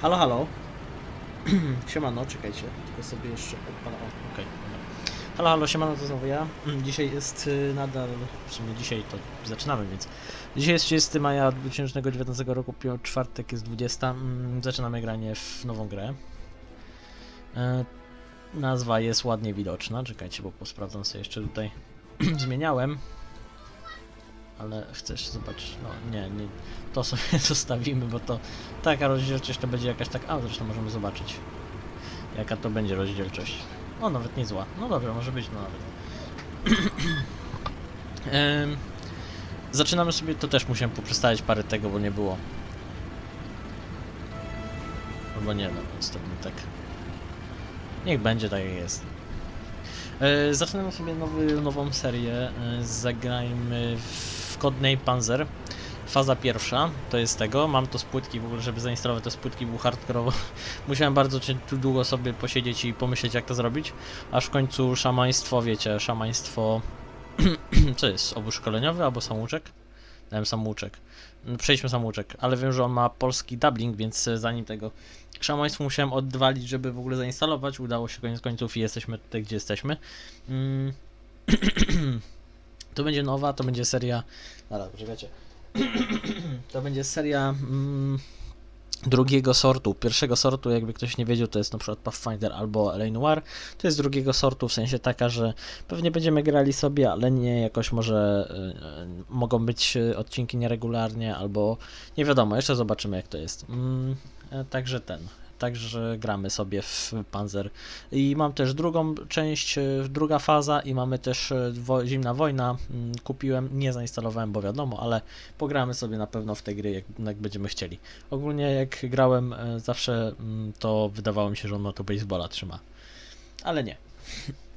Halo, halo. siemano, czekajcie. Tylko sobie jeszcze odpala. O, okej. dobra. Halo, halo, siemano, to znowu ja. Dzisiaj jest y, nadal, w sumie dzisiaj to zaczynamy, więc dzisiaj jest 30 maja 2019 roku, czwartek jest 20. Mm, Zaczynamy granie w nową grę. E, Nazwa jest ładnie widoczna, czekajcie, bo posprawdzam sobie jeszcze tutaj. Zmieniałem. Ale chcesz zobaczyć, no nie, nie, to sobie zostawimy, bo to taka rozdzielczość to będzie jakaś tak, a zresztą możemy zobaczyć jaka to będzie rozdzielczość. O, nawet niezła. No dobra, może być, no nawet. Zaczynamy sobie, to też musiałem poprzestawiać parę tego, bo nie było. Albo nie, no, niestety tak. Niech będzie tak jak jest. E, Zaczynamy sobie nowy, nową serię. E, Zagrajmy w Codename Panzer. Faza pierwsza to jest tego. Mam to z płytki w ogóle, żeby zainstalować to z płytki był hardkorowo. Musiałem bardzo długo sobie posiedzieć i pomyśleć jak to zrobić. Aż w końcu szamaństwo, wiecie, szamaństwo. Co jest? Obóz szkoleniowy albo samouczek? Dałem samouczek. No, Przejdźmy samouczek, ale wiem, że on ma polski dubbing, więc zanim tego szamaństwo musiałem odwalić, żeby w ogóle zainstalować. Udało się koniec końców i jesteśmy tutaj, gdzie jesteśmy. Mm. to będzie nowa, to będzie seria. Dobra, poczekajcie. to będzie seria mm, drugiego sortu. Pierwszego sortu, jakby ktoś nie wiedział, to jest na przykład Pathfinder albo LA Noir. To jest drugiego sortu, w sensie taka, że pewnie będziemy grali sobie, ale nie jakoś może y, mogą być y, odcinki nieregularnie, albo nie wiadomo, jeszcze zobaczymy jak to jest. Mm, e, także ten. Także gramy sobie w Panzer. I mam też drugą część, e, druga faza i mamy też e, wo Zimna Wojna. Mm, Kupiłem, nie zainstalowałem, bo wiadomo, ale pogramy sobie na pewno w te gry, jak, jak będziemy chcieli. Ogólnie jak grałem e, zawsze, mm, to wydawało mi się, że on na to baseballa trzyma. Ale nie.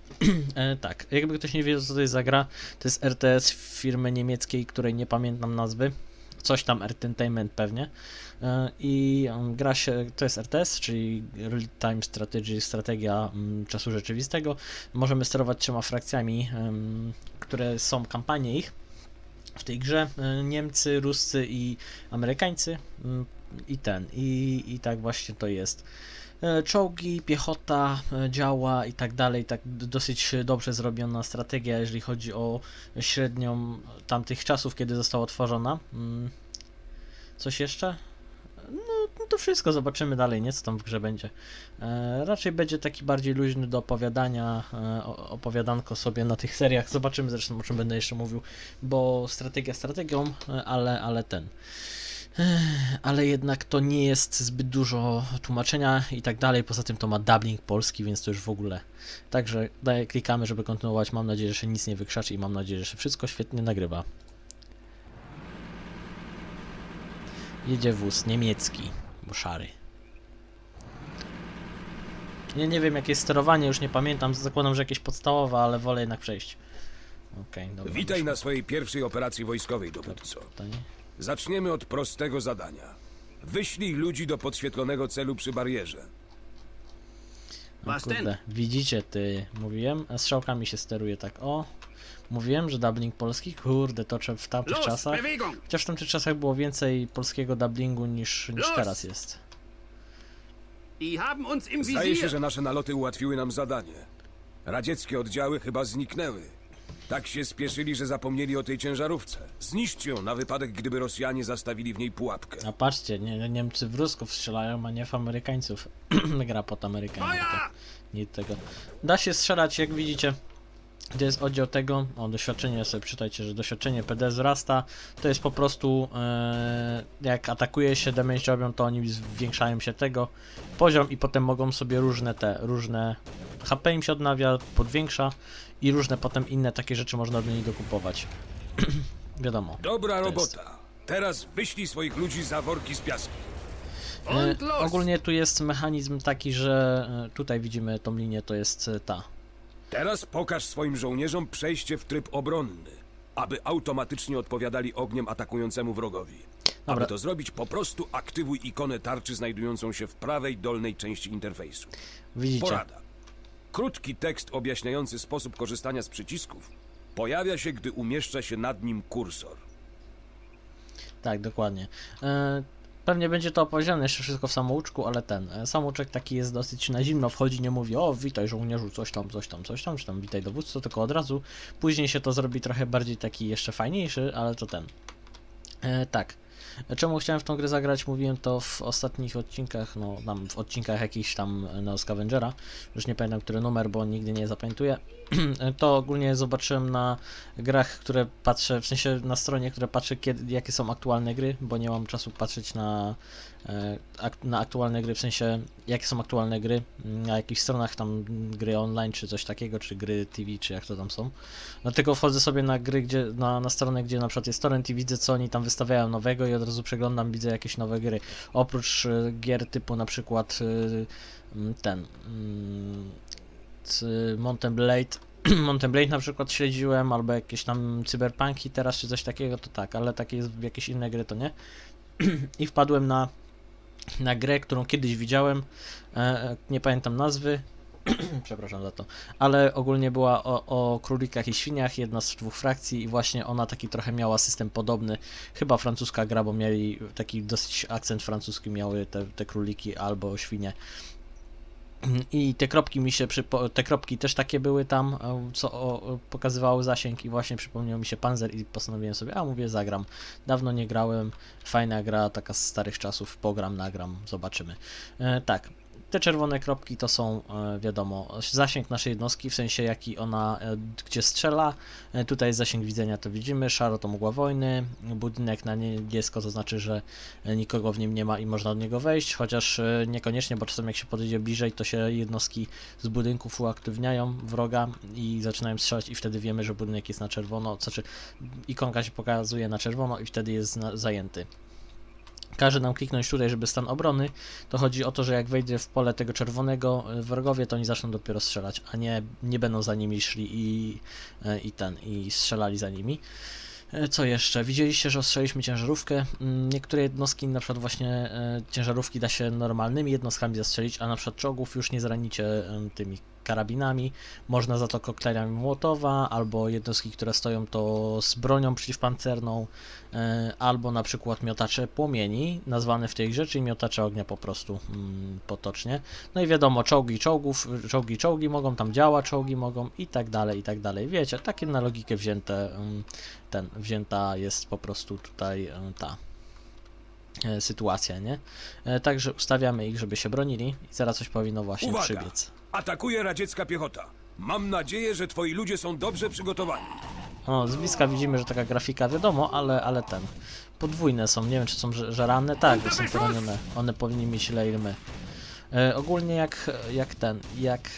tak, jakby ktoś nie wiedział, co to jest za gra, to jest RTS firmy niemieckiej, której nie pamiętam nazwy. Coś tam Entertainment pewnie. E, I um, gra się, to jest RTS, czyli Real Time Strategy, strategia mm, czasu rzeczywistego. Możemy sterować trzema frakcjami, które są kampanie ich w tej grze. E, Niemcy, Ruscy i Amerykańcy. Mm, I ten, i, i tak właśnie to jest. E, Czołgi, piechota, e, działa i tak dalej, tak dosyć dobrze zrobiona strategia, jeżeli chodzi o średnią tamtych czasów, kiedy została otworzona. Mm. Coś jeszcze? No, no to wszystko, zobaczymy dalej, nie? Co tam w grze będzie. E, raczej będzie taki bardziej luźny do opowiadania, e, opowiadanko sobie na tych seriach. Zobaczymy zresztą, o czym będę jeszcze mówił, bo strategia strategią, e, ale, ale ten. Ale jednak to nie jest zbyt dużo tłumaczenia i tak dalej. Poza tym to ma dubbing polski, więc to już w ogóle. Także daję, klikamy, żeby kontynuować. Mam nadzieję, że się nic nie wykrzaczy i mam nadzieję, że się wszystko świetnie nagrywa. Jedzie wóz niemiecki, bo szary. Nie, nie wiem jakie jest sterowanie, już nie pamiętam. Zakładam, że jakieś podstawowe, ale wolę jednak przejść. Okej, dobra. Witaj na swojej pierwszej operacji wojskowej, dowódco. Tutaj. Zaczniemy od prostego zadania. Wyślij ludzi do podświetlonego celu przy barierze. O Was ten? kurde, widzicie ty, mówiłem, a strzałkami się steruje tak, o. Mówiłem, że dubbing polski, kurde, to w tamtych Los, czasach. Bewegung! Chociaż w tamtych czasach było więcej polskiego dubbingu niż, niż Los! teraz jest. Die haben uns im Zdaje się, Visier! że nasze naloty ułatwiły nam zadanie. Radzieckie oddziały chyba zniknęły. Tak się spieszyli, że zapomnieli o tej ciężarówce. Zniszczcie ją na wypadek, gdyby Rosjanie zastawili w niej pułapkę. A patrzcie, nie, Niemcy w Rusków strzelają, a nie w Amerykańców. Gra pod Amerykanów. Feuer! Nie tego. Da się strzelać, jak widzicie. Gdzie jest oddział tego? O, doświadczenie sobie przeczytajcie, że doświadczenie PD wzrasta. To jest po prostu e, jak atakuje się, damage robią, to oni zwiększają się tego poziom i potem mogą sobie różne te, różne HP im się odnawia, podwiększa i różne potem inne takie rzeczy można do nich dokupować. Wiadomo. Dobra robota. Teraz wyślij swoich ludzi za worki z piaskiem. Und E, ogólnie tu jest mechanizm taki, że e, tutaj widzimy tą linię, to jest e, ta. Teraz pokaż swoim żołnierzom przejście w tryb obronny, aby automatycznie odpowiadali ogniem atakującemu wrogowi. Dobra. Aby to zrobić, po prostu aktywuj ikonę tarczy znajdującą się w prawej dolnej części interfejsu. Widzicie. Porada. Krótki tekst objaśniający sposób korzystania z przycisków pojawia się, gdy umieszcza się nad nim kursor. Tak, dokładnie. E, Pewnie będzie to opowiedziane jeszcze wszystko w samouczku, ale ten e, samouczek taki jest dosyć na zimno, wchodzi, nie mówi o witaj żołnierzu, coś tam, coś tam, coś tam, czy tam witaj dowódco, tylko od razu. Później się to zrobi trochę bardziej taki jeszcze fajniejszy, ale to ten. E, tak. Czemu chciałem w tą grę zagrać? Mówiłem to w ostatnich odcinkach, no tam w odcinkach jakichś tam no, Scavengera, już nie pamiętam który numer, bo nigdy nie zapamiętuję. to ogólnie zobaczyłem na grach, które patrzę, w sensie na stronie, które patrzę, kiedy, jakie są aktualne gry, bo nie mam czasu patrzeć na, na aktualne gry, w sensie jakie są aktualne gry, mm, na jakichś stronach tam gry online, czy coś takiego, czy gry TV, czy jak to tam są. Dlatego wchodzę sobie na gry, gdzie, na, na stronę, gdzie na przykład jest torrent i widzę, co oni tam wystawiają nowego i od razu przeglądam, widzę jakieś nowe gry. Oprócz e, gier typu na przykład e, mm, ten mm, Mountain Blade Mountain Blade na przykład śledziłem, albo jakieś tam cyberpunki teraz, czy coś takiego, to tak, ale takie jakieś inne gry, to nie. I wpadłem na, na grę, którą kiedyś widziałem, e, nie pamiętam nazwy, przepraszam za to, ale ogólnie była o, o królikach i świniach, jedna z dwóch frakcji i właśnie ona taki trochę miała system podobny, chyba francuska gra, bo mieli taki dosyć akcent francuski miały te, te króliki albo świnie. I te kropki mi się, przypo- te kropki też takie były tam, e, co o, o, pokazywały zasięg i właśnie przypomniał mi się Panzer i postanowiłem sobie, a mówię zagram. Dawno nie grałem, fajna gra, taka z starych czasów, pogram, nagram, zobaczymy. E, tak, te czerwone kropki to są, e, wiadomo, zasięg naszej jednostki, w sensie jaki ona, e, gdzie strzela. E, tutaj jest zasięg widzenia, to widzimy, szaro to mgła wojny, budynek na niebiesko to znaczy, że nikogo w nim nie ma i można do niego wejść, chociaż niekoniecznie, bo czasem jak się podejdzie bliżej, to się jednostki z budynków uaktywniają wroga i zaczynają strzelać i wtedy wiemy, że budynek jest na czerwono, to znaczy ikonka się pokazuje na czerwono i wtedy jest zajęty. Każe nam kliknąć tutaj, żeby stan obrony, to chodzi o to, że jak wejdzie w pole tego czerwonego e, wrogowie, to oni zaczną dopiero strzelać, a nie, nie będą za nimi szli i, e, i ten, i strzelali za nimi. E, Co jeszcze? Widzieliście, że ostrzeliśmy ciężarówkę. Mm, Niektóre jednostki, na przykład właśnie ciężarówki da się normalnymi jednostkami zastrzelić, a na przykład czołgów już nie zranicie tymi karabinami. Można za to koktajlami Mołotowa, albo jednostki, które stoją to z bronią przeciwpancerną, e, albo na przykład miotacze płomieni, nazwane w tej grze, czyli miotacze ognia po prostu mm, potocznie. No i wiadomo, czołgi czołgów, czołgi czołgi mogą, tam działa czołgi mogą i tak dalej, i tak dalej. Wiecie, takie na logikę wzięte, mm, ten, wzięta jest po prostu tutaj e, ta e, sytuacja, nie? Także ustawiamy ich, żeby się bronili i zaraz coś powinno właśnie Uwaga! przybiec. Atakuje radziecka piechota. Mam nadzieję, że twoi ludzie są dobrze przygotowani. O, z bliska widzimy, że taka grafika, wiadomo, ale, ale ten. Podwójne są, nie wiem czy są ranne, tak, bo są poranione. One powinny mieć ile ile my. E, ogólnie jak, jak ten, jak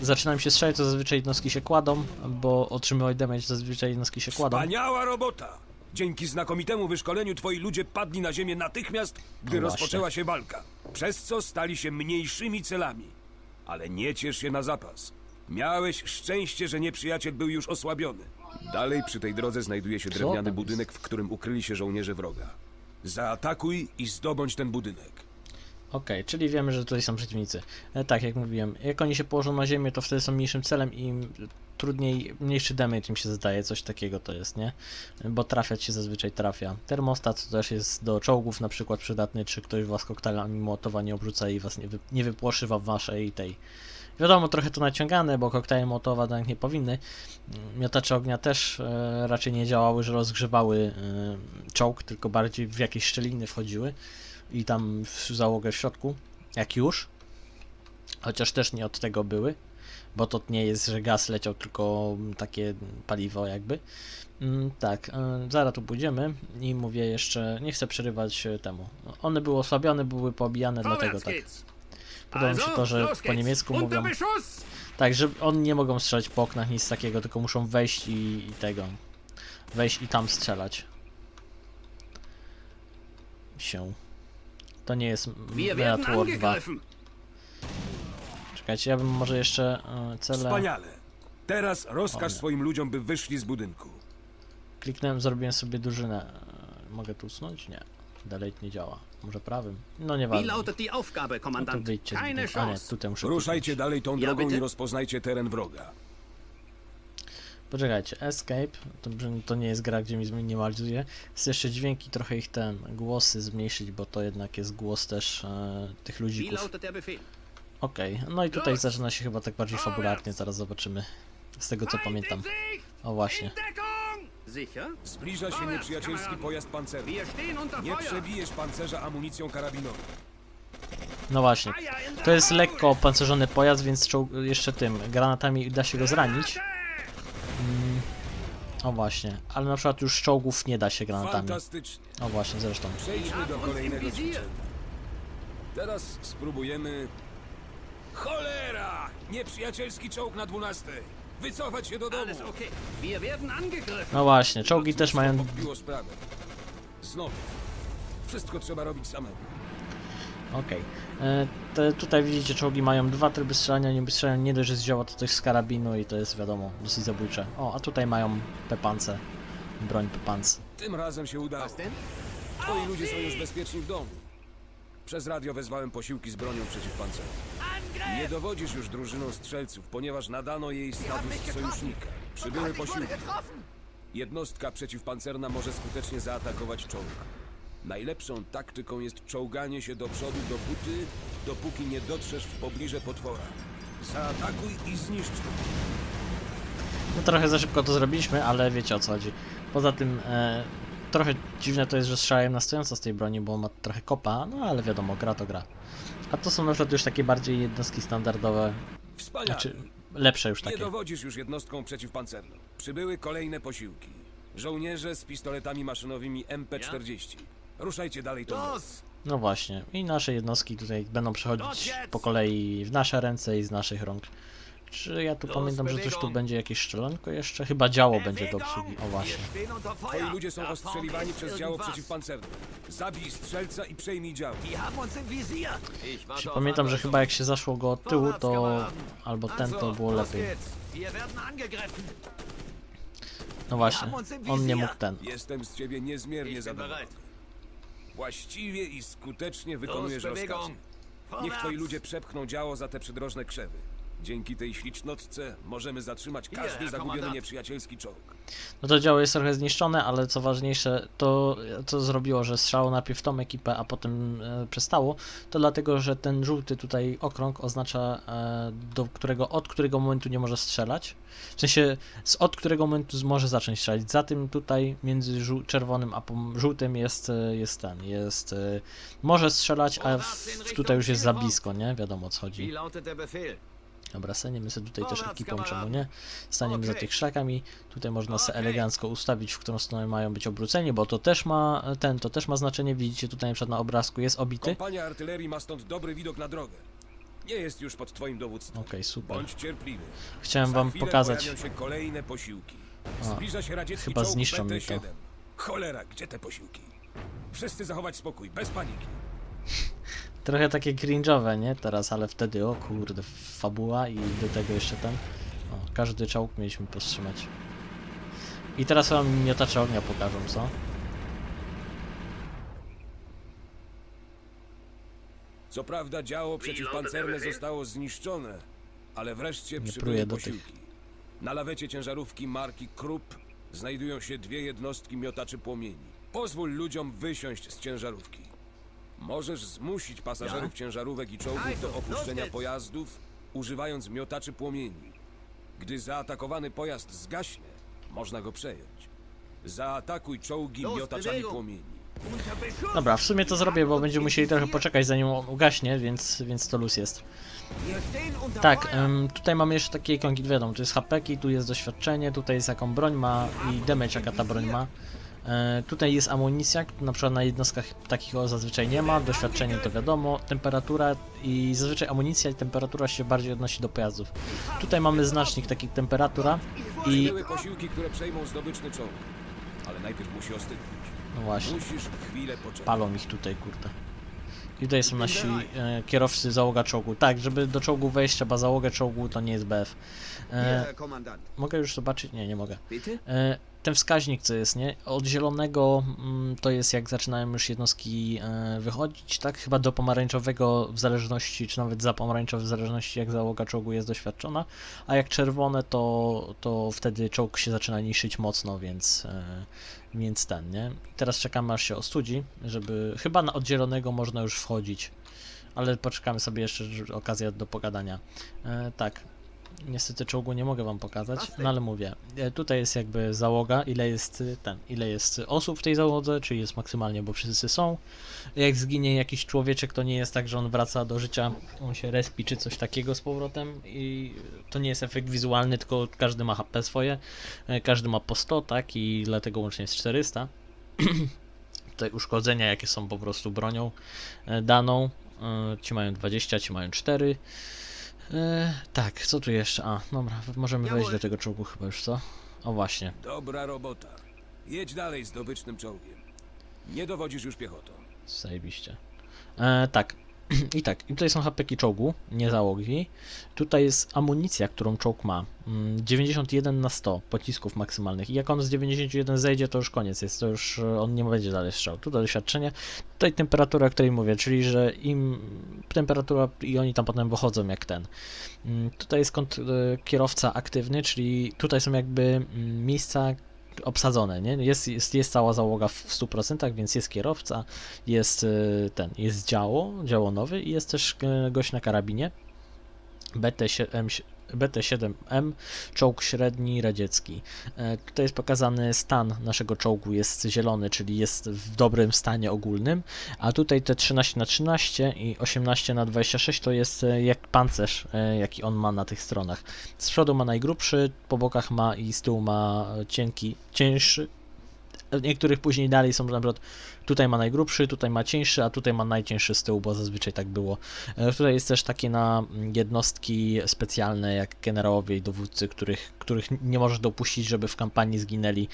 e, zaczynam się strzelać, to zazwyczaj jednostki się kładą, bo otrzymują damage, zazwyczaj jednostki się kładą. Wspaniała robota! Dzięki znakomitemu wyszkoleniu twoi ludzie padli na ziemię natychmiast, gdy No właśnie. rozpoczęła się walka, przez co stali się mniejszymi celami. Ale nie ciesz się na zapas. Miałeś szczęście, że nieprzyjaciel był już osłabiony. Dalej przy tej drodze znajduje się drewniany tam budynek, w którym ukryli się żołnierze wroga. Zaatakuj i zdobądź ten budynek. Okej, czyli wiemy, że tutaj są przeciwnicy. E, tak, jak mówiłem, jak oni się położą na ziemię, to wtedy są mniejszym celem i trudniej, mniejszy damage im się zdaje, coś takiego to jest, nie? Bo trafiać się zazwyczaj trafia. Termostat to też jest do czołgów na przykład przydatny, czy ktoś was koktajlami Mołotowa nie obrzuca i was nie, wy, nie wypłoszy wam waszej tej... Wiadomo, trochę to naciągane, bo koktajle Mołotowa tak nie powinny. Miotacze ognia też e, raczej nie działały, że rozgrzewały e, czołg, tylko bardziej w jakieś szczeliny wchodziły i tam w załogę w środku, jak już. Chociaż też nie od tego były, bo to nie jest, że gaz leciał, tylko takie paliwo jakby. Mm, tak, e, zaraz tu pójdziemy i mówię jeszcze, nie chcę przerywać e, temu. One były osłabione, były poobijane, dlatego tak. Podoba mi się to, że po niemiecku mówią. Tak, że oni nie mogą strzelać po oknach, nic takiego, tylko muszą wejść i, i tego. Wejść i tam strzelać. Się. To nie jest Meat War 2. Czekajcie, ja bym może jeszcze e, cele. Wspaniale. Teraz rozkaż swoim ludziom, by wyszli z budynku. Kliknąłem, zrobiłem sobie drużynę. E, Mogę tu usunąć? Nie. Dalej nie działa. Może prawym? No nie Wie ważne. lautet die Aufgabe, No to Kommandant? wyjdźcie z Keine budynku. A nie, Chance. tutaj muszę Ruszajcie kliknąć. dalej tą Ja drogą bitte? i rozpoznajcie teren wroga. Poczekajcie, Escape, to, to nie jest gra, gdzie mi zminimalizuje. Jest jeszcze dźwięki, trochę ich ten, głosy zmniejszyć, bo to jednak jest głos też e, tych Wie ludzików. lautet der Befehl? Okej, no i tutaj zaczyna się chyba tak bardziej fabularnie, zaraz zobaczymy. Z tego co pamiętam. O właśnie. Sicher? Zbliża się nieprzyjacielski pojazd pancerny. Unter Nie przebijesz pancerza amunicją karabinową. No właśnie. To jest lekko opancerzony pojazd, więc jeszcze tym granatami da się go zranić. Mm, o właśnie, ale na przykład już czołgów nie da się granatami. O właśnie, zresztą. Przejdźmy do kolejnego ćwiczenia. Teraz spróbujemy... Cholera! Nieprzyjacielski czołg na 12. Wycofać się do domu. Alles okay. Wir werden angegriffen. No właśnie, czołgi też mają... Sprawę. Znowu. Wszystko trzeba robić samemu. Okej. E, te- Tutaj widzicie, czołgi mają dwa tryby strzelania, nie strzelają nie dość, że zdziała to coś z karabinu i to jest wiadomo, dosyć zabójcze. O, a tutaj mają pepance. Broń pepance. Tym razem się udało. Was denn? Twoi ludzie są już bezpieczni w domu. Przez radio wezwałem posiłki z bronią przeciwpancerną. Nie dowodzisz już drużyną strzelców, ponieważ nadano jej status sojusznika. Przybyły posiłki. Jednostka przeciwpancerna może skutecznie zaatakować czołg. Najlepszą taktyką jest czołganie się do przodu dopóty, dopóki nie dotrzesz w pobliże potwora. Zaatakuj i zniszcz go. No trochę za szybko to zrobiliśmy, ale wiecie o co chodzi. Poza tym e, trochę dziwne to jest, że strzelają na stojąco z tej broni, bo on ma trochę kopa, no ale wiadomo, gra to gra. A to są na przykład już takie bardziej jednostki standardowe, Wspaniale. znaczy lepsze już Nie takie. dowodzisz już jednostką przeciwpancerną. Przybyły kolejne posiłki. Żołnierze z pistoletami maszynowymi MP-40. Ruszajcie dalej tą. Los! No właśnie, i nasze jednostki tutaj będą przechodzić po kolei w nasze ręce i z naszych rąk. Czy ja tu pamiętam, że coś tu będzie jakieś strzelanko jeszcze? Chyba działo będzie do obsługi. O właśnie. Twoi ludzie są ostrzeliwani przez działo przeciwpancerne. Zabij strzelca i przejmij działo. Auf Pamiętam, że chyba jak się zaszło go od tyłu, to albo ten to było lepiej. No właśnie, on nie mógł ten. Jestem z ciebie niezmiernie zadowolony. Właściwie i skutecznie wykonujesz. Niech twoi ludzie przepchną działo za te przydrożne krzewy. Dzięki tej ślicznotce możemy zatrzymać każdy zagubiony nieprzyjacielski czołg. No to działo jest trochę zniszczone, ale co ważniejsze, to co zrobiło, że strzało najpierw tą ekipę, a potem e, przestało, to dlatego, że ten żółty tutaj okrąg oznacza, e, do którego, od którego momentu nie może strzelać. W sensie, z od którego momentu może zacząć strzelać. Za tym tutaj między żół- czerwonym a pom- żółtym jest, e, jest ten, jest, e, może strzelać, a w, tutaj już jest za blisko, nie? Wiadomo o co chodzi. Dobra, staniemy sobie tutaj też ekipą, czemu nie? Staniemy za Okej. tych krzakami. Tutaj można sobie Okej. elegancko ustawić, w którą stronę mają być obróceni, bo to też ma ten, to też ma znaczenie. Widzicie tutaj na przykład na obrazku jest obity. Okej, Kompania artylerii ma stąd dobry widok na drogę. Nie jest już pod twoim dowództwem. super. Bądź cierpliwy. Chciałem wam pokazać. się kolejne posiłki. A, Zbliża się radziecki chyba zniszczą mi to. BT-7. Cholera, gdzie te posiłki? Wszyscy zachować spokój, bez paniki. Trochę takie cringe'owe, nie? Teraz, ale wtedy, o kurde, fabuła i do tego jeszcze ten. O, każdy czołg mieliśmy powstrzymać. I teraz wam miotacze ognia pokażą, co? Co prawda działo przeciwpancerne zostało zniszczone, ale wreszcie Nie przybyły do posiłki. Na lawecie ciężarówki marki Krupp znajdują się dwie jednostki miotaczy płomieni. Pozwól ludziom wysiąść z ciężarówki. Możesz zmusić pasażerów ciężarówek i czołgów do opuszczenia pojazdów, używając miotaczy płomieni. Gdy zaatakowany pojazd zgaśnie, można go przejąć. Zaatakuj czołgi miotaczami płomieni. Dobra, w sumie to zrobię, bo będziemy musieli trochę poczekać zanim on ugaśnie, więc, więc to luz jest. Tak, em, tutaj mamy jeszcze takie ikonki, wiadomo, tu jest hapeki, tu jest doświadczenie, tutaj jest jaką broń ma i damage jaka ta broń ma. E, tutaj jest amunicja, na przykład na jednostkach takich o zazwyczaj nie ma, doświadczenie to wiadomo, temperatura i zazwyczaj amunicja i temperatura się bardziej odnosi do pojazdów. Tutaj mamy znacznik taki temperatura i... Posiłki, które przejmą zdobyczny czołg. Ale najpierw musi ostygnąć. No właśnie, Musisz chwilę poczekać. palą ich tutaj, kurde. I tutaj są nasi e, kierowcy załoga czołgu. Tak, żeby do czołgu wejść trzeba załogę czołgu, to nie jest BF. E, mogę już zobaczyć? Nie, nie mogę. Bitte? E, ten wskaźnik, co jest, nie? Od zielonego mm, to jest jak zaczynają już jednostki e, wychodzić, tak? Chyba do pomarańczowego w zależności, czy nawet za pomarańczowy w zależności jak załoga czołgu jest doświadczona, a jak czerwone to, to wtedy czołg się zaczyna niszyć mocno, więc, e, więc ten, nie? Teraz czekamy aż się ostudzi, żeby, chyba na od zielonego można już wchodzić, ale poczekamy sobie jeszcze okazja do pogadania. E, tak, Niestety czołgu nie mogę wam pokazać, no ale mówię. e, Tutaj jest jakby załoga, ile jest y, ten, ile jest osób w tej załodze, czyli jest maksymalnie, bo wszyscy są. Jak zginie jakiś człowieczek, to nie jest tak, że on wraca do życia, on się respi czy coś takiego z powrotem i to nie jest efekt wizualny, tylko każdy ma HP swoje, e, każdy ma po 100, tak, i dlatego łącznie jest 400. Tutaj uszkodzenia, jakie są po prostu bronią e, daną, e, ci mają 20, ci mają 4. E, tak, co tu jeszcze? A, dobra, możemy wejść do tego czołgu chyba już, co? O właśnie, Dobra robota. Jedź dalej zdobycznym czołgiem. Nie dowodzisz już piechotą. zajebiście. E, tak, i tak, i tutaj są hapeki czołgu, nie załogi. Tutaj jest amunicja, którą czołg ma. Mm, 91 na 100 pocisków maksymalnych. I jak on z 91 zejdzie, to już koniec jest, to już e, on nie będzie dalej strzał. Tutaj doświadczenie, tutaj temperatura, o której mówię, czyli że im temperatura i oni tam potem wychodzą jak ten. Mm, Tutaj jest e, kierowca aktywny, czyli tutaj są jakby mm, miejsca obsadzone, nie? Jest, jest, jest cała załoga w 100%, więc jest kierowca, jest e, ten, jest działo, działo nowy i jest też e, gość na karabinie. BT7, BT7M, czołg średni radziecki. E, Tutaj jest pokazany stan naszego czołgu, jest zielony, czyli jest w dobrym stanie ogólnym, a tutaj te 13 na 13 i 18 na 26 to jest e, jak pancerz, e, jaki on ma na tych stronach. Z przodu ma najgrubszy, po bokach ma i z tyłu ma cienki, cięższy. Niektórych później dalej są na przykład tutaj ma najgrubszy, tutaj ma cieńszy, a tutaj ma najcięższy z tyłu, bo zazwyczaj tak było. E, Tutaj jest też takie na mm, jednostki specjalne, jak generałowie i dowódcy, których, których nie możesz dopuścić, żeby w kampanii zginęli.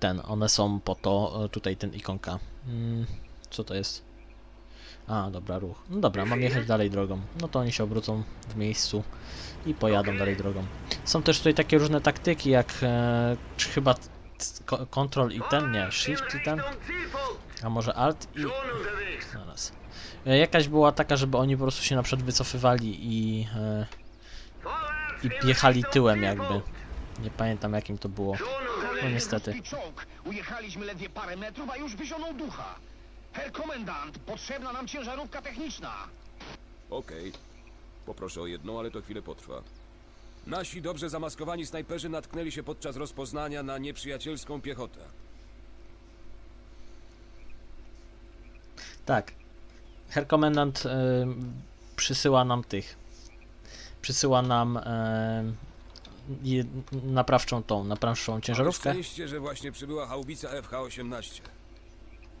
Ten, one są po to, e, tutaj ten ikonka. Mm, Co to jest? A, dobra, ruch. No dobra, mam jechać dalej drogą. No to oni się obrócą w miejscu i pojadą dalej drogą. Są też tutaj takie różne taktyki, jak e, chyba Ctrl i ten, nie, Shift i ten, a może Alt i... Zaraz. E, Jakaś była taka, żeby oni po prostu się na przykład wycofywali i, e, i jechali tyłem jakby. Nie pamiętam jakim to było. No niestety. Ujechaliśmy ledwie parę metrów, a już wyzionął ducha. Herr komendant, potrzebna nam ciężarówka techniczna. Okej. Poproszę o jedną, ale to chwilę potrwa. Nasi dobrze zamaskowani snajperzy natknęli się podczas rozpoznania na nieprzyjacielską piechotę. Tak. Herr komendant e, przysyła nam tych. Przysyła nam je, naprawczą tą, naprawczą ciężarówkę. szczęście, że właśnie przybyła haubica FH-18.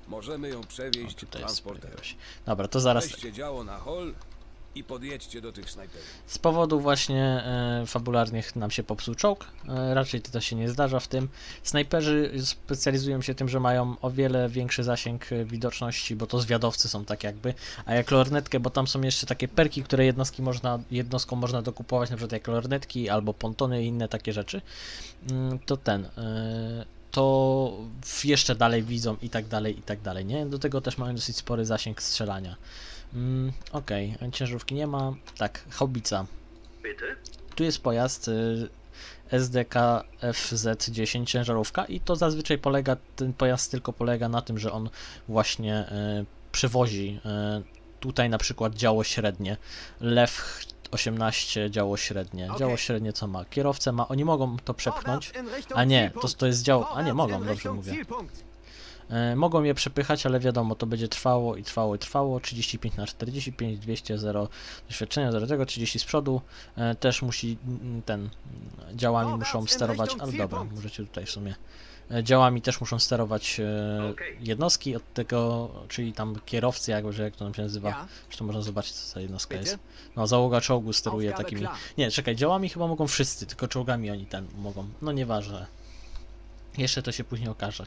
Możemy ją przewieźć tutaj jest transporterem. Dobra, to zaraz. Weźcie działo na hol i podjedźcie do tych snajperów. Z powodu właśnie e, fabularnych nam się popsuł czołg. E, raczej to się nie zdarza w tym. Snajperzy specjalizują się tym, że mają o wiele większy zasięg e, widoczności, bo to zwiadowcy są tak jakby. A jak lornetkę, bo tam są jeszcze takie perki, które jednostki można, jednostkom można dokupować, na przykład jak lornetki albo pontony i inne takie rzeczy. Mm, To ten. e, to jeszcze dalej widzą i tak dalej, i tak dalej, nie? Do tego też mają dosyć spory zasięg strzelania. Mm, Okej, ciężarówki nie ma. Tak, haubica. Tu jest pojazd y, SDK FZ10 ciężarówka i to zazwyczaj polega, ten pojazd tylko polega na tym, że on właśnie y, przywozi y, tutaj na przykład działo średnie. Lew 18 działo średnie. Działo średnie co ma? Kierowcę ma, oni mogą to przepchnąć. A nie, to, to jest działo, a nie mogą, dobrze mówię. E, mogą je przepychać, ale wiadomo, to będzie trwało i trwało i trwało. 35 na 45, 200, 0 doświadczenia, 0 tego, 30 z przodu. E, też musi mm, ten działami muszą sterować, ale dobra, możecie tutaj w sumie. E, działami też muszą sterować jednostki od tego, czyli tam kierowcy, jakby, że jak to nam się nazywa. Zresztą można zobaczyć, co za jednostka jest. No, załoga czołgu steruje takimi. Nie, czekaj, działami chyba mogą wszyscy, tylko czołgami oni ten mogą. No nieważne. Jeszcze to się później okaże.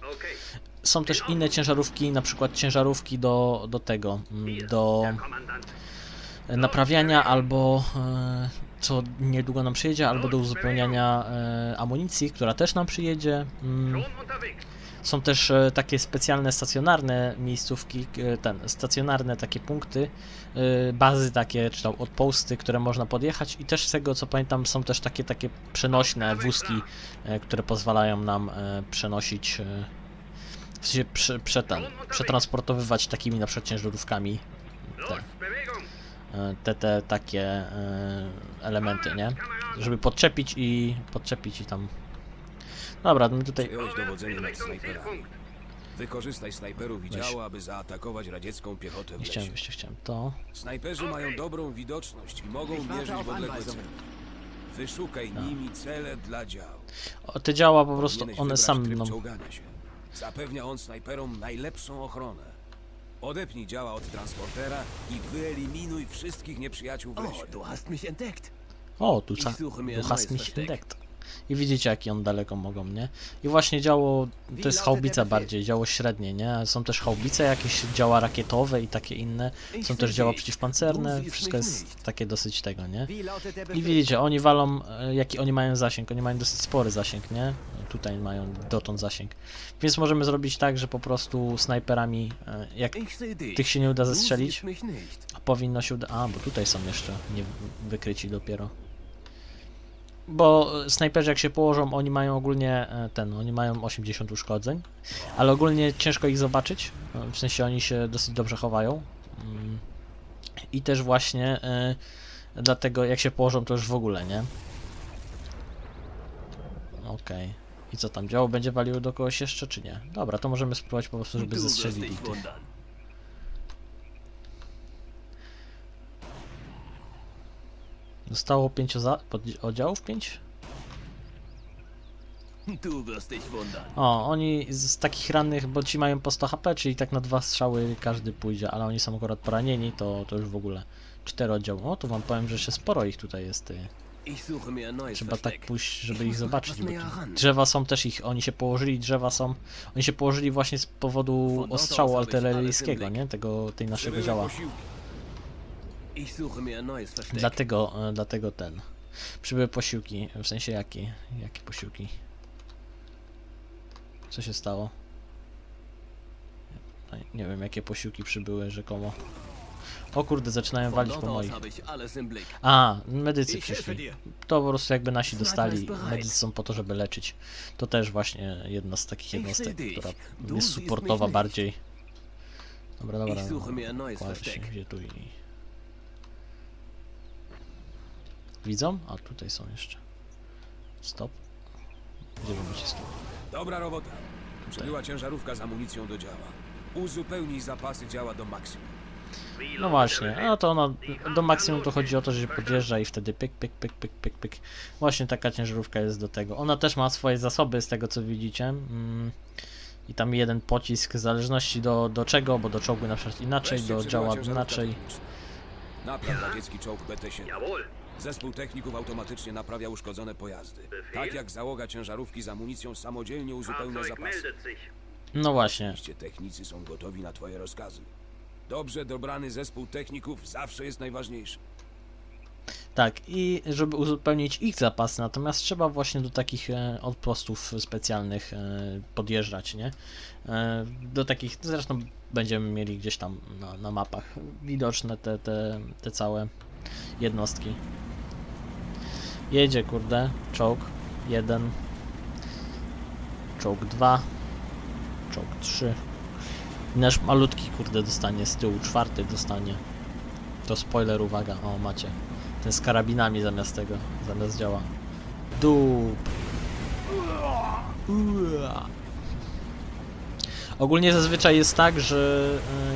Są też inne ciężarówki, na przykład ciężarówki do, do tego, mm, do naprawiania albo e, co niedługo nam przyjedzie, albo do uzupełniania e, amunicji, która też nam przyjedzie. Są też e, takie specjalne stacjonarne miejscówki, e, ten, stacjonarne takie punkty, e, bazy takie, czy tam outposty, które można podjechać i też z tego co pamiętam są też takie takie przenośne wózki, które pozwalają nam przenosić, w sensie prze, prze, przetransportowywać takimi na przykład ciężarówkami te, e, te, te takie elementy, nie? Żeby podczepić i podczepić i tam. Dobra, my tutaj Przejąłeś dowodzenie nad snajperami. Wykorzystaj snajperów i działa, aby zaatakować radziecką piechotę w nie chciałem, lesie. jeszcze chciałem to. Snajperzy mają dobrą widoczność i mogą mierzyć w odległe cele. Wyszukaj nimi cele dla dział. O, te działa po prostu, Powinieneś one wybrać same tryb mną. czołgania się. Zapewnia on snajperom najlepszą ochronę. Odepnij działa od transportera i wyeliminuj wszystkich nieprzyjaciół w Oh, lesie. du hast mich entdeckt. O, tu ca... Ich suche mir Du ein hast neues mich Versteck. entdeckt. I widzicie, jaki on daleko mogą, nie? I właśnie działo, to jest haubica bardziej, działo średnie, nie? Są też haubice jakieś, działa rakietowe i takie inne. Są też działa przeciwpancerne, wszystko jest takie dosyć tego, nie? I widzicie, oni walą, e, jaki oni mają zasięg, oni mają dosyć spory zasięg, nie? Tutaj mają dotąd zasięg. Więc możemy zrobić tak, że po prostu snajperami, e, jak tych się nie uda zestrzelić, a powinno się uda... A, bo tutaj są jeszcze nie wykryci dopiero. Bo snajperzy jak się położą, oni mają ogólnie e, ten, oni mają 80 uszkodzeń, ale ogólnie ciężko ich zobaczyć, w sensie oni się dosyć dobrze chowają. Mm. I też właśnie e, dlatego jak się położą to już w ogóle, nie? Okej. I co tam, działo będzie waliło do kogoś jeszcze, czy nie? Dobra, to możemy spróbować po prostu, żeby zestrzelili dich tych. Zostało pięciu za... pod... oddziałów? Pięć? Du wirst dich wundern. O, oni z, takich rannych, bo ci mają po 100 HP, czyli tak na dwa strzały każdy pójdzie, ale oni są akurat poranieni, to, to już w ogóle cztery oddziały. O, tu wam powiem, że się sporo ich tutaj jest. Neues Trzeba tak Versteck. pójść, żeby Ich zobaczyć. drzewa są też ich, oni się położyli, drzewa są. Oni się położyli właśnie z powodu ostrzału artyleryjskiego, nie? Tego, tej naszego działa. posiłki. Ich suche mir ein neues Versteck. Dlatego, e, dlatego ten. Przybyły posiłki, w sensie jakie? Jakie posiłki? Co się stało? Nie- Nie wiem, jakie posiłki przybyły rzekomo. O kurde, zaczynają walić po moich. A, medycy przyszli. To po prostu jakby nasi dostali. Medycy są po to, żeby leczyć. To też właśnie jedna z takich Ich jednostek, która jest supportowa bardziej. Dobra, dobra. Neues kładź się. Gdzie tu i... Widzą? A tutaj są jeszcze. Stop. Gdzie wy macie stop? Dobra robota. Przybyła ciężarówka z amunicją do działa. Uzupełnij zapasy działa do maksimum. No właśnie, no to ona do maksimum to chodzi o to, że się podjeżdża i wtedy pyk, pyk, pyk, pyk, pyk, pyk. Właśnie taka ciężarówka jest do tego. Ona też ma swoje zasoby z tego co widzicie. Mm. I tam jeden pocisk w zależności do, do czego, bo do czołgu na przykład inaczej, do działa inaczej. Napraw radziecki czołg BT-7. Zespół techników automatycznie naprawia uszkodzone pojazdy. Tak jak załoga ciężarówki z amunicją samodzielnie uzupełnia zapasy. No właśnie, Oczywiście technicy są gotowi na twoje rozkazy. Dobrze dobrany zespół techników zawsze jest najważniejszy. tak. I żeby uzupełnić ich zapasy, natomiast trzeba właśnie do takich e, odpostów specjalnych e, podjeżdżać, nie? E, do takich, zresztą będziemy mieli gdzieś tam na, na mapach widoczne te, te, te całe jednostki. Jedzie, kurde, czołg jeden, czołg dwa, czołg trzy. Nasz malutki, kurde, dostanie z tyłu, czwarty dostanie. To spoiler, uwaga, o macie. Ten z karabinami zamiast tego, zamiast działa. Dup. Ua. Ogólnie zazwyczaj jest tak, że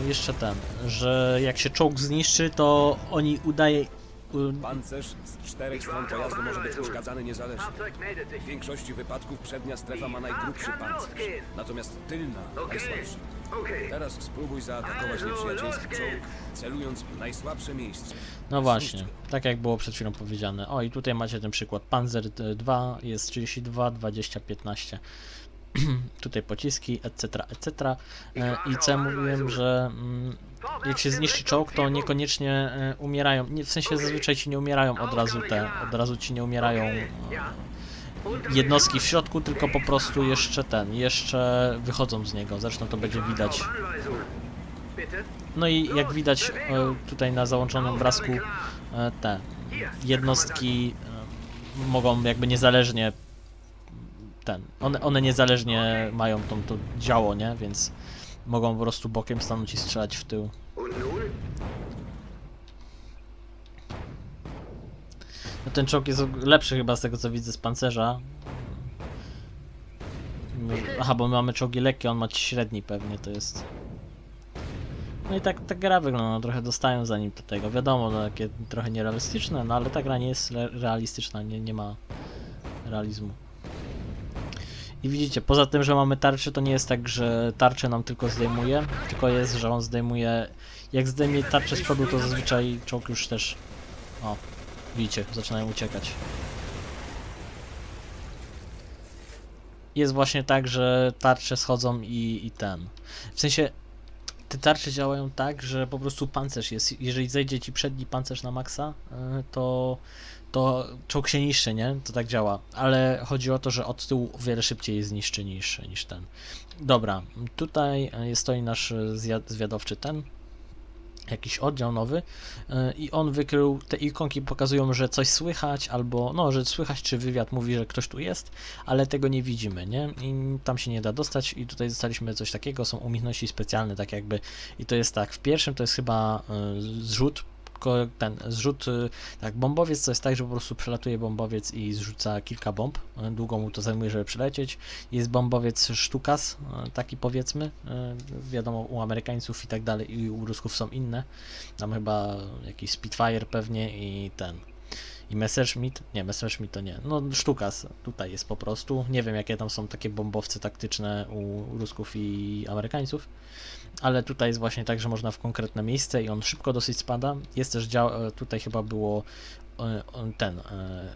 y, jeszcze ten, że jak się czołg zniszczy, to oni udaje. Pancerz z czterech stron pojazdu może być uszkadzany niezależnie. W większości wypadków przednia strefa ma najgrubszy pancerz, natomiast tylna najsłabszy. Teraz spróbuj zaatakować nieprzyjacielski czołg, celując w najsłabsze miejsce. No właśnie, tak jak było przed chwilą powiedziane. O i tutaj macie ten przykład. Panzer y, 2 jest 32, 20, 15. tutaj pociski, etc., etc. E, I co ja mówiłem, że mm, jak się zniszczy czołg, to niekoniecznie e, umierają, w sensie zazwyczaj ci nie umierają od razu te, od razu ci nie umierają e, jednostki w środku, tylko po prostu jeszcze ten, jeszcze wychodzą z niego, zresztą to będzie widać. No i jak widać tutaj na załączonym obrazku te jednostki mogą jakby niezależnie ten, one, one niezależnie mają tą, to działo, nie, więc mogą po prostu bokiem stanąć i strzelać w tył. No ten czołg jest lepszy chyba z tego co widzę z pancerza. Aha, bo my mamy czołgi lekkie, on ma średni pewnie, to jest... No i tak ta gra wygląda, trochę dostają za nim do tego. Wiadomo, no, takie trochę nierealistyczne, no ale ta gra nie jest re- realistyczna, nie, nie ma realizmu. I widzicie, poza tym, że mamy tarczę, to nie jest tak, że tarczę nam tylko zdejmuje, tylko jest, że on zdejmuje... Jak zdejmie tarczę z przodu, to zazwyczaj czołg już też... O, widzicie, zaczynają uciekać. Jest właśnie tak, że tarcze schodzą i, i ten. W sensie, te tarcze działają tak, że po prostu pancerz jest. Jeżeli zejdzie ci przedni pancerz na maksa, y, to, to czołg się niszczy, nie? To tak działa. Ale chodzi o to, że od tyłu o wiele szybciej jest niszczy niż, niż ten. Dobra, tutaj y, stoi nasz zwiad- zwiadowczy ten. Jakiś oddział nowy y, i on wykrył, te ikonki pokazują, że coś słychać, albo no, że słychać, czy wywiad mówi, że ktoś tu jest, ale tego nie widzimy, nie? I tam się nie da dostać i tutaj dostaliśmy coś takiego, są umiejętności specjalne, tak jakby i to jest tak, w pierwszym to jest chyba zrzut, ten zrzut, y, tak, bombowiec to jest tak, że po prostu przelatuje bombowiec i zrzuca kilka bomb, y, długo mu to zajmuje, żeby przylecieć, jest bombowiec sztukas, y, taki powiedzmy, wiadomo u Amerykańców i tak dalej i u Rusków są inne, tam chyba jakiś Spitfire pewnie i ten, i Messerschmitt? Nie, Messerschmitt to nie. No, Sztukas tutaj jest po prostu. Nie wiem, jakie tam są takie bombowce taktyczne u Rusków i Amerykańców. Ale tutaj jest właśnie tak, że można w konkretne miejsce i on szybko dosyć spada. Jest też dział, e, tutaj chyba było e, ten e,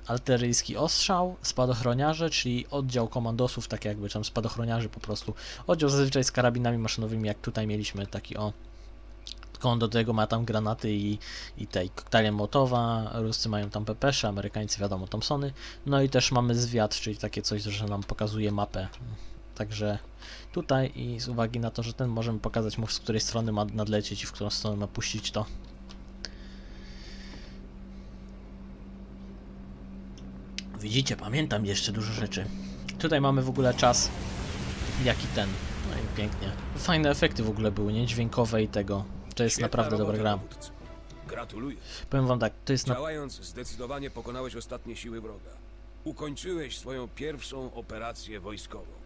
artyleryjski ostrzał, spadochroniarze, czyli oddział komandosów, tak jakby tam spadochroniarzy po prostu. Oddział zazwyczaj z karabinami maszynowymi, jak tutaj mieliśmy taki o. Tylko on do tego ma tam granaty i, i tej koktajle Mołotowa, Ruscy mają tam pepesze, Amerykańcy wiadomo Thompsony, no i też mamy zwiat, czyli takie coś, że nam pokazuje mapę. Także tutaj i z uwagi na to, że ten możemy pokazać mu z której strony ma nadlecieć i w którą stronę ma puścić to. Widzicie, pamiętam jeszcze dużo rzeczy. Tutaj mamy w ogóle czas jaki ten. No i pięknie. Fajne efekty w ogóle były, nie? Dźwiękowe i tego. To jest Świetna naprawdę dobra gra. Gratuluję. Powiem wam tak, to jest na... Działając zdecydowanie pokonałeś ostatnie siły wroga. Ukończyłeś swoją pierwszą operację wojskową.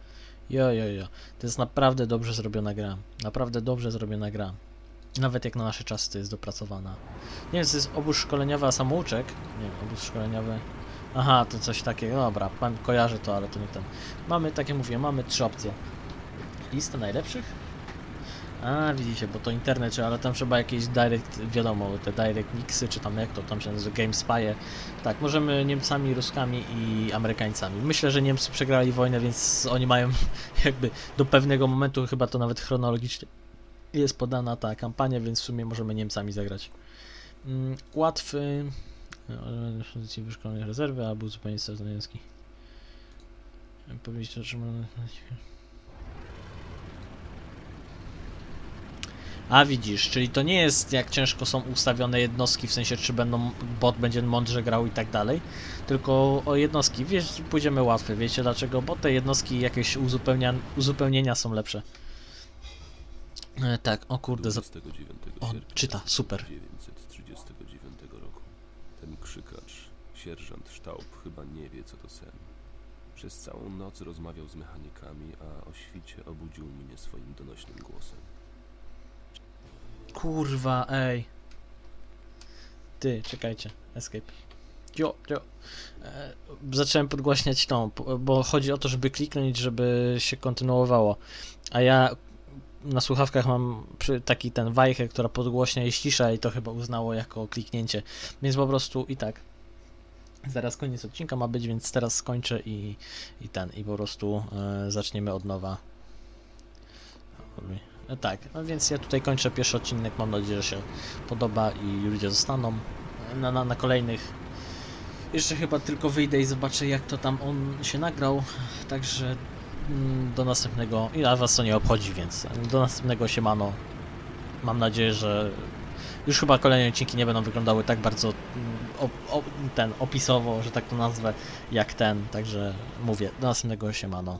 Jo, jo, jo. To jest naprawdę dobrze zrobiona gra. Naprawdę dobrze zrobiona gra. Nawet jak na nasze czasy to jest dopracowana. Nie wiem, to jest obóz szkoleniowy, a samouczek? Nie, obóz szkoleniowy. Aha, to coś takiego. Dobra, pan kojarzy to, ale to nie ten. Mamy, tak jak mówię, mamy trzy opcje. Lista najlepszych? A, widzicie, bo to internet, ale tam trzeba jakieś direct, wiadomo, te direct mixy, czy tam jak to tam się nazywa, GameSpy. Tak, możemy Niemcami, Ruskami i Amerykańcami. Myślę, że Niemcy przegrali wojnę, więc oni mają jakby do pewnego momentu, chyba to nawet chronologicznie jest podana ta kampania, więc w sumie możemy Niemcami zagrać. Mm, Łatwy, e, wyszkolenie rezerwy, albo zupełnie strategiczny. Powiedzieć, że A widzisz, czyli to nie jest jak ciężko są ustawione jednostki, w sensie czy będą bot będzie mądrze grał i tak dalej, tylko o jednostki, wiesz, pójdziemy łatwy, wiecie dlaczego? Bo te jednostki jakieś uzupełnia, uzupełnienia są lepsze. E, tak, o kurde, za... 29 O, sierpnia czyta, super. 1939 roku. Ten krzykacz, sierżant Sztaub, chyba nie wie, co to sen. Przez całą noc rozmawiał z mechanikami, a o świcie obudził mnie swoim donośnym głosem. Kurwa, ej. Ty, czekajcie, escape. Jo, jo. E, zacząłem podgłaśniać tą, bo chodzi o to, żeby kliknąć, żeby się kontynuowało. A ja na słuchawkach mam taki ten wajchę, która podgłośnia i ścisza i to chyba uznało jako kliknięcie. Więc po prostu i tak. Zaraz koniec odcinka ma być, więc teraz skończę i, i ten, i po prostu e, zaczniemy od nowa. Tak, no więc ja tutaj kończę pierwszy odcinek. Mam nadzieję, że się podoba i ludzie zostaną na, na, na kolejnych. Jeszcze chyba tylko wyjdę i zobaczę, jak to tam on się nagrał. Także mm, do następnego. I a was to nie obchodzi, więc do następnego siemano. Mam nadzieję, że już chyba kolejne odcinki nie będą wyglądały tak bardzo mm, ten opisowo, że tak to nazwę, jak ten. Także mówię, do następnego siemano.